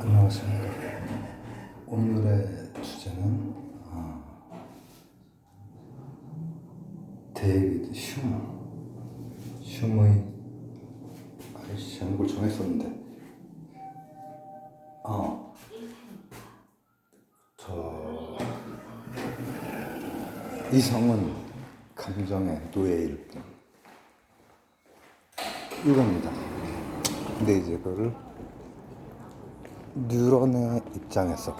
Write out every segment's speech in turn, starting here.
안녕하십니까. 오늘의 주제는 아, 데이비드 슈머. 슈머의 아이씨 제목을 정했었는데 어, 저 이성은 감정의 노예일 뿐 이겁니다. 근데 이제 그거를 뉴런의 입장에서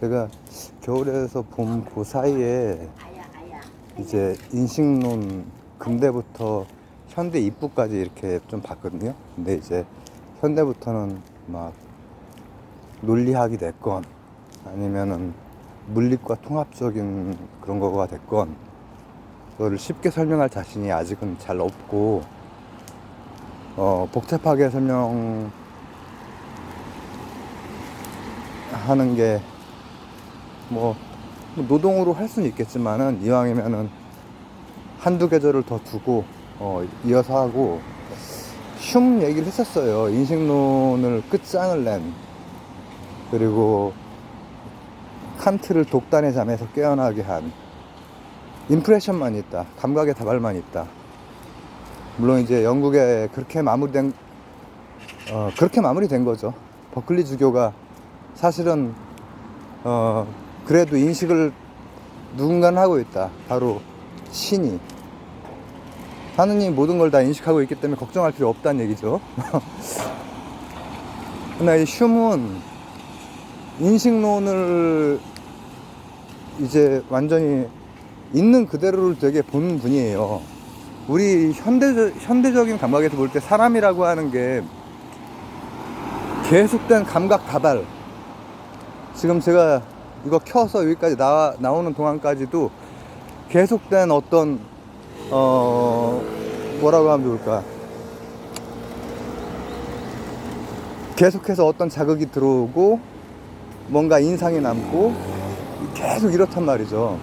제가 겨울에서 봄 그 사이에 이제 인식론 근대부터 현대 입부까지 이렇게 좀 봤거든요. 근데 이제 현대부터는 막 논리학이 됐건 아니면은 물리과 통합적인 그런 거가 됐건 그거를 쉽게 설명할 자신이 아직은 잘 없고 어, 복잡하게 설명 하는 게 뭐 노동으로 할 수는 있겠지만은 이왕이면은 한두 계절을 더 두고 어, 이어서 하고 흉 얘기를 했었어요. 인식론을 끝장을 낸 그리고 칸트를 독단의 잠에서 깨어나게 한 임프레션만 있다. 감각의 다발만 있다. 물론 이제 영국에 그렇게 마무리된 어, 그렇게 마무리된 거죠. 버클리 주교가 사실은 어, 그래도 인식을 누군가는 하고 있다. 바로 신이. 하느님 모든 걸 다 인식하고 있기 때문에 걱정할 필요 없다는 얘기죠. 그러나 이 흉은 인식론을 이제 완전히 있는 그대로를 되게 보는 분이에요. 우리 현대, 현대적인 감각에서 볼 때 사람이라고 하는 게 계속된 감각 다발. 지금 제가 이거 켜서 여기까지 나, 나오는 동안까지도 계속된 어떤, 어, 뭐라고 하면 좋을까. 계속해서 어떤 자극이 들어오고 뭔가 인상이 남고 계속 이렇단 말이죠.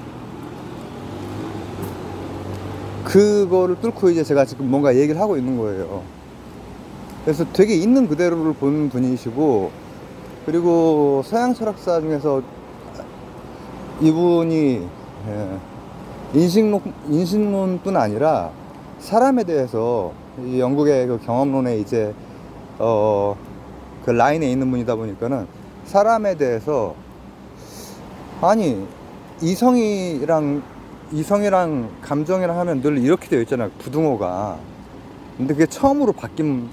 그거를 뚫고 이제 제가 지금 뭔가 얘기를 하고 있는 거예요. 그래서 되게 있는 그대로를 보는 분이시고, 그리고 서양 철학사 중에서 이분이 예, 인식론, 인식론뿐 아니라 사람에 대해서 이 영국의 그 경험론에 이제 어, 그 라인에 있는 분이다 보니까는 사람에 대해서 아니 이성이랑 이성이랑 감정이랑 하면 늘 이렇게 되어 있잖아요 부등호가. 근데 그게 처음으로 바뀐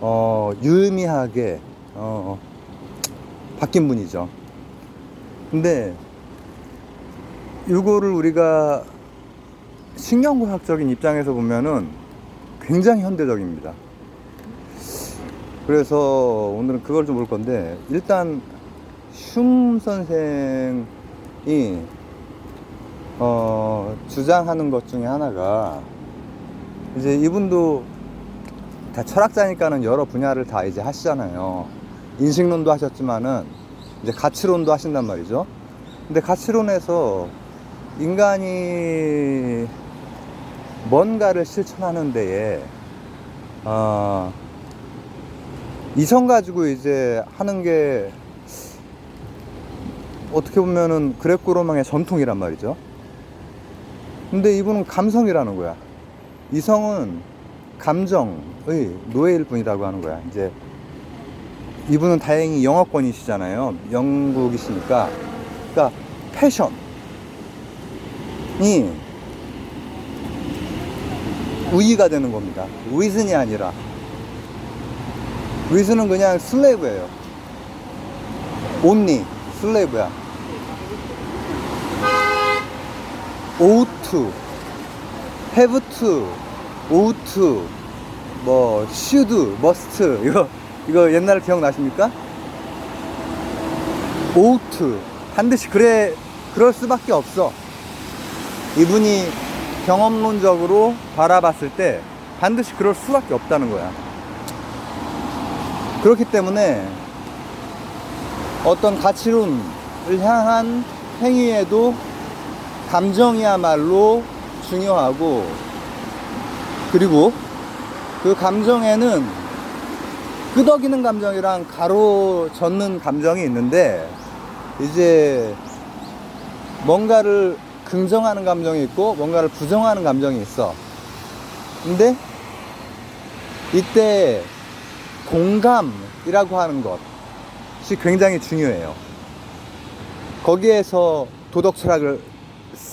어 유의미하게 어 바뀐 분이죠. 근데 이거를 우리가 신경과학적인 입장에서 보면은 굉장히 현대적입니다. 그래서 오늘은 그걸 좀 볼 건데 일단 흉 선생이 어, 주장하는 것 중에 하나가 이제 이분도 다 철학자니까는 여러 분야를 다 이제 하시잖아요. 인식론도 하셨지만은 이제 가치론도 하신단 말이죠. 근데 가치론에서 인간이 뭔가를 실천하는 데에 어, 이성 가지고 이제 하는 게 어떻게 보면은 그레코로망의 전통이란 말이죠. 근데 이분은 감성이라는 거야. 이성은 감정의 노예일 뿐이라고 하는 거야. 이제 이분은 다행히 영어권이시잖아요. 영국이시니까. 그러니까 패션이 우위가 되는 겁니다. 위즌이 아니라. 위즈는 그냥 슬레이브예요. 온리 슬레이브야. ought to, have to, ought to, 뭐 should, 이거 이거 옛날 기억나십니까? ought 반드시 그래 그럴 수밖에 없어. 이분이 경험론적으로 바라봤을 때 반드시 그럴 수밖에 없다는 거야. 그렇기 때문에 어떤 가치론을 향한 행위에도 감정이야말로 중요하고 그리고 그 감정에는 끄덕이는 감정이랑 가로젓는 감정이 있는데 이제 뭔가를 긍정하는 감정이 있고 뭔가를 부정하는 감정이 있어. 근데 이때 공감이라고 하는 것이 굉장히 중요해요. 거기에서 도덕 철학을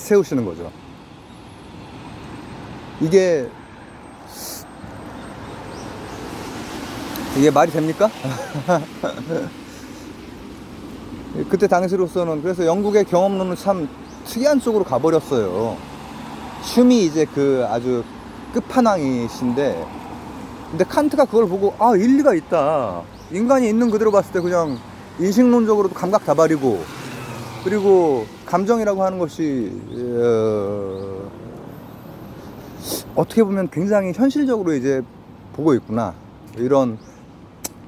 세우시는 거죠. 이게 이게 말이 됩니까? 그때 당시로서는 그래서 영국의 경험론은 참 특이한 쪽으로 가버렸어요. 춤이 이제 그 아주 끝판왕이신데, 근데 칸트가 그걸 보고 아 일리가 있다. 인간이 있는 그대로 봤을 때 그냥 인식론적으로도 감각 다발이고, 그리고 감정이라고 하는 것이 어, 어떻게 보면 굉장히 현실적으로 이제 보고 있구나 이런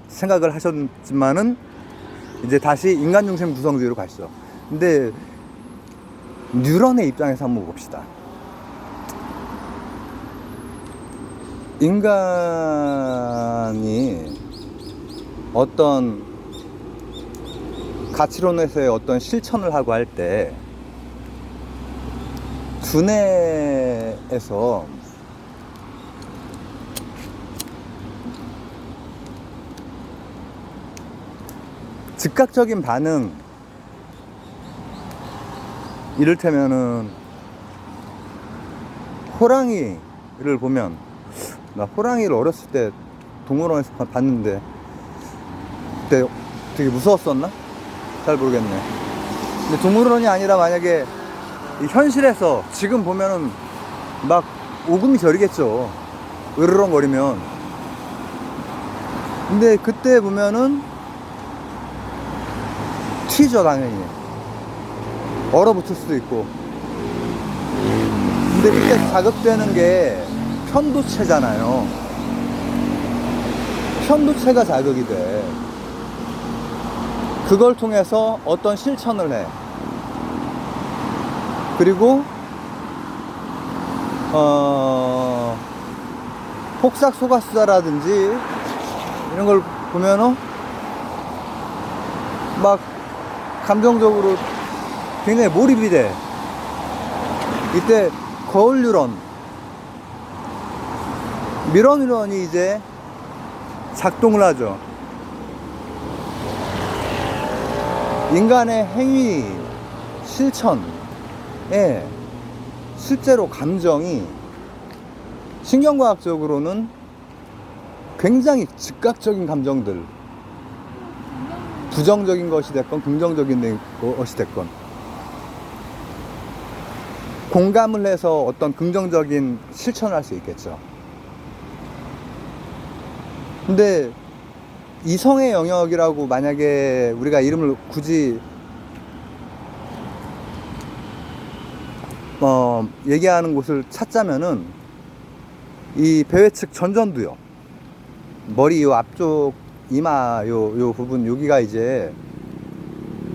생각을 하셨지만은 이제 다시 인간 중심 구성주의로 가시죠. 근데 뉴런의 입장에서 한번 봅시다. 인간이 어떤 가치론에서의 어떤 실천을 하고 할 때 두뇌에서 즉각적인 반응 이를테면은 호랑이를 보면 나 호랑이를 어렸을 때 동물원에서 봐- 봤는데 그때 되게 무서웠었나? 잘 모르겠네. 근데 동물원이 아니라 만약에 이 현실에서 지금 보면은 막 오금이 저리겠죠. 으르렁거리면. 근데 그때 보면은 튀죠 당연히 얼어붙을 수도 있고 근데 그때 자극되는 게 편도체잖아요 편도체가 자극이 돼 그걸 통해서 어떤 실천을 해 그리고 어 폭삭 속았수다라든지 이런 걸 보면은 막 감정적으로 굉장히 몰입이 돼. 이때 거울 뉴런, 미러 뉴런이 이제 작동을 하죠. 인간의 행위, 실천에 실제로 감정이 신경과학적으로는 굉장히 즉각적인 감정들, 부정적인 것이 됐건 긍정적인 것이 됐건 공감을 해서 어떤 긍정적인 실천을 할 수 있겠죠. 근데 이성의 영역이라고 만약에 우리가 이름을 굳이 어, 얘기하는 곳을 찾자면은 이 배회 측 전전두요. 머리 요 앞쪽 이마 요, 요 부분 여기가 이제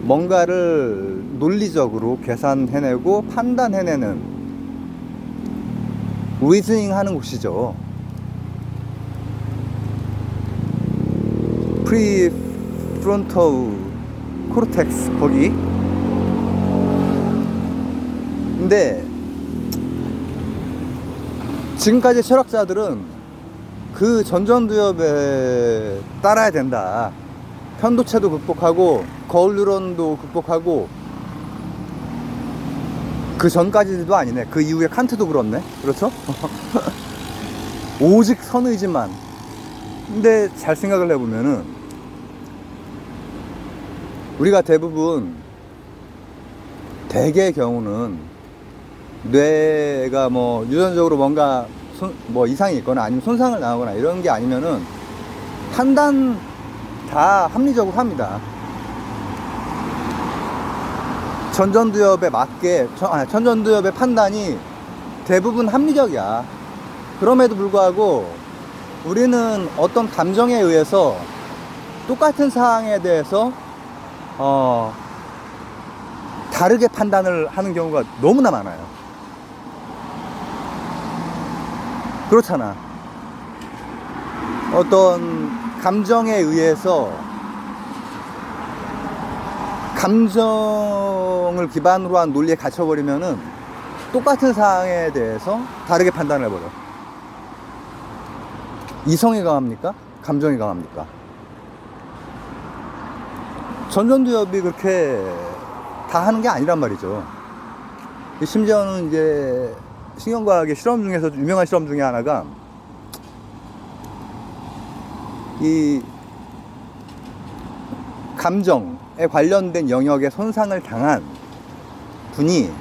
뭔가를 논리적으로 계산해내고 판단해내는 리즈닝 하는 곳이죠. 프리 프론토 코르텍스 거기. 근데 지금까지 철학자들은 그 전전두엽에 따라야 된다. 편도체도 극복하고 거울 뉴런도 극복하고 그 전까지도 아니네. 그 이후에 칸트도 그렇네. 그렇죠? 오직 선의지만. 근데 잘 생각을 해보면은 우리가 대부분 대개의 경우는 뇌가 뭐 유전적으로 뭔가 손, 뭐 이상이 있거나 아니면 손상을 당하거나 이런 게 아니면은 판단 다 합리적으로 합니다. 전전두엽에 맞게 전- 아니, 전전두엽의 판단이 대부분 합리적이야. 그럼에도 불구하고 우리는 어떤 감정에 의해서 똑같은 사항에 대해서 어, 다르게 판단을 하는 경우가 너무나 많아요. 그렇잖아. 어떤 감정에 의해서 감정을 기반으로 한 논리에 갇혀버리면은 똑같은 사항에 대해서 다르게 판단을 해버려. 이성이 강합니까? 감정이 강합니까? 전전두엽이 그렇게 다 하는 게 아니란 말이죠. 심지어는 이제 신경과학의 실험 중에서 유명한 실험 중에 하나가 이 감정에 관련된 영역에 손상을 당한 분이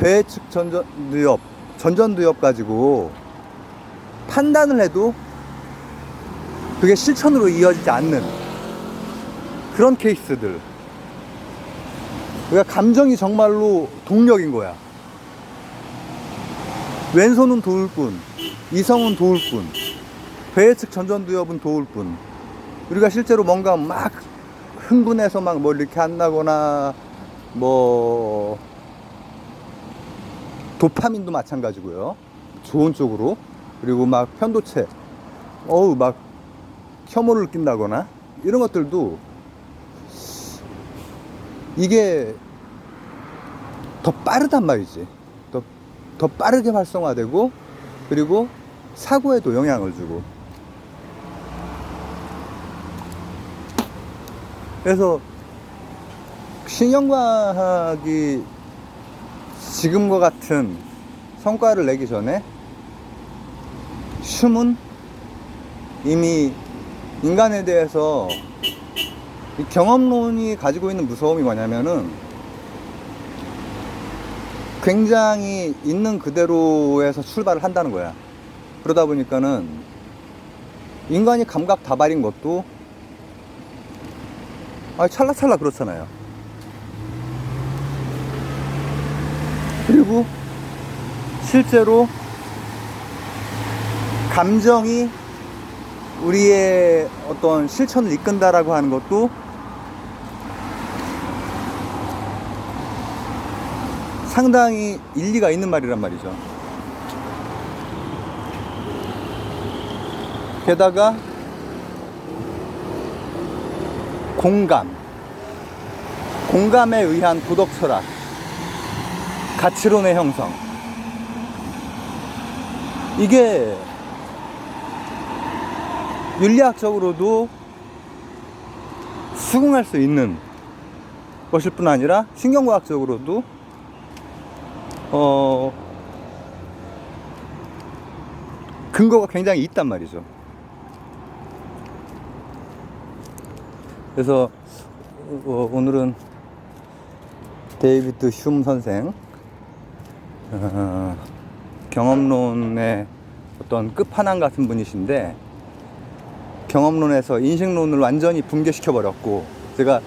배측 전전두엽, 전전두엽 가지고 판단을 해도 그게 실천으로 이어지지 않는 그런 케이스들. 그러니까 감정이 정말로 동력인 거야. 왼손은 도울 뿐, 이성은 도울 뿐, 배측 전전두엽은 도울 뿐. 우리가 실제로 뭔가 막 흥분해서 막 뭐 이렇게 한다거나 뭐 도파민도 마찬가지고요. 좋은 쪽으로. 그리고 막 편도체. 어우, 막 혐오를 느낀다거나 이런 것들도 이게 더 빠르단 말이지. 더, 더 빠르게 활성화되고 그리고 사고에도 영향을 주고. 그래서 신경과학이 지금과 같은 성과를 내기 전에 춤은 이미 인간에 대해서 이 경험론이 가지고 있는 무서움이 뭐냐면은 굉장히 있는 그대로에서 출발을 한다는 거야. 그러다 보니까는 인간이 감각 다발인 것도 아, 찰나찰나 그렇잖아요. 그리고 실제로 감정이 우리의 어떤 실천을 이끈다라고 하는 것도 상당히 일리가 있는 말이란 말이죠. 게다가 공감, 공감에 의한 도덕 철학, 가치론의 형성. 이게 윤리학적으로도 수긍할 수 있는 것일 뿐 아니라 신경과학적으로도 어 근거가 굉장히 있단 말이죠. 그래서 어, 오늘은 데이비드 흉 선생 어, 경험론의 어떤 끝판왕 같은 분이신데 경험론에서 인식론을 완전히 붕괴시켜 버렸고 제가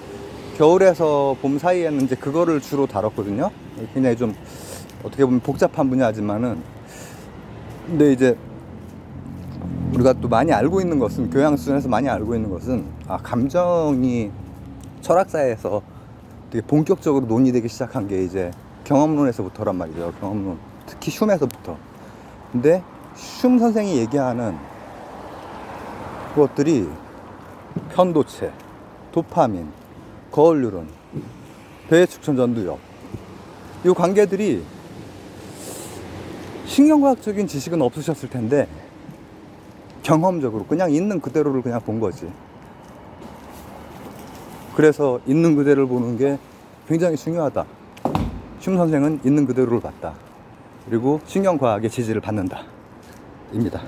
겨울에서 봄 사이에는 이제 그거를 주로 다뤘거든요. 굉장히 좀 어떻게 보면 복잡한 분야지만은 근데 이제 우리가 또 많이 알고 있는 것은 교양 수준에서 많이 알고 있는 것은 아 감정이 철학사에서 되게 본격적으로 논의되기 시작한 게 이제 경험론에서부터란 말이죠. 경험론 특히 흉에서부터. 근데 흉 선생이 얘기하는 것들이 편도체, 도파민, 거울류론, 배축천 전두엽 이 관계들이 신경과학적인 지식은 없으셨을 텐데 경험적으로 그냥 있는 그대로를 그냥 본 거지. 그래서 있는 그대로를 보는 게 굉장히 중요하다. 흉 선생은 있는 그대로를 봤다. 그리고 신경과학의 지지를 받는다. 입니다.